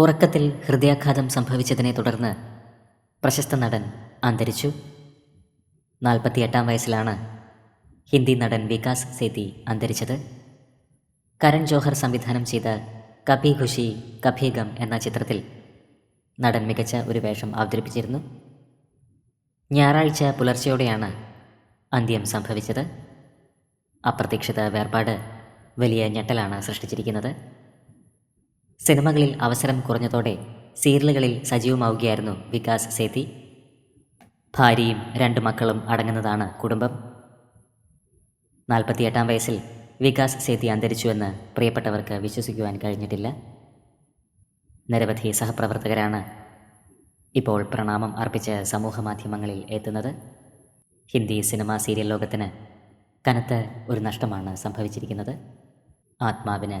ഉറക്കത്തിൽ ഹൃദയാഘാതം സംഭവിച്ചതിനെ തുടർന്ന് പ്രശസ്ത നടൻ അന്തരിച്ചു. നാൽപ്പത്തിയെട്ടാം വയസ്സിലാണ് ഹിന്ദി നടൻ വികാസ് സേതി അന്തരിച്ചത്. കരൺ ജോഹർ സംവിധാനം ചെയ്ത കഭി ഖുഷി കഭി ഗം എന്ന ചിത്രത്തിൽ നടൻ മികച്ച ഒരു വേഷം അവതരിപ്പിച്ചിരുന്നു. ഞായറാഴ്ച പുലർച്ചെയോടെയാണ് അന്ത്യം സംഭവിച്ചത്. അപ്രതീക്ഷിത വേർപാട് വലിയ ഞെട്ടലാണ് സൃഷ്ടിച്ചിരിക്കുന്നത്. സിനിമകളിൽ അവസരം കുറഞ്ഞതോടെ സീരിയലുകളിൽ സജീവമാവുകയായിരുന്നു വികാസ് സേതി. ഭാര്യയും രണ്ട് മക്കളും അടങ്ങുന്നതാണ് കുടുംബം. നാൽപ്പത്തിയെട്ടാം വയസ്സിൽ വികാസ് സേതി അന്തരിച്ചുവെന്ന് പ്രിയപ്പെട്ടവർക്ക് വിശ്വസിക്കുവാൻ കഴിഞ്ഞിട്ടില്ല. നിരവധി സഹപ്രവർത്തകരാണ് ഇപ്പോൾ പ്രണാമം അർപ്പിച്ച് സമൂഹ മാധ്യമങ്ങളിൽ എത്തുന്നത്. ഹിന്ദി സിനിമാ സീരിയൽ ലോകത്തിന് കനത്ത ഒരു നഷ്ടമാണ് സംഭവിച്ചിരിക്കുന്നത്. ആത്മാവിന്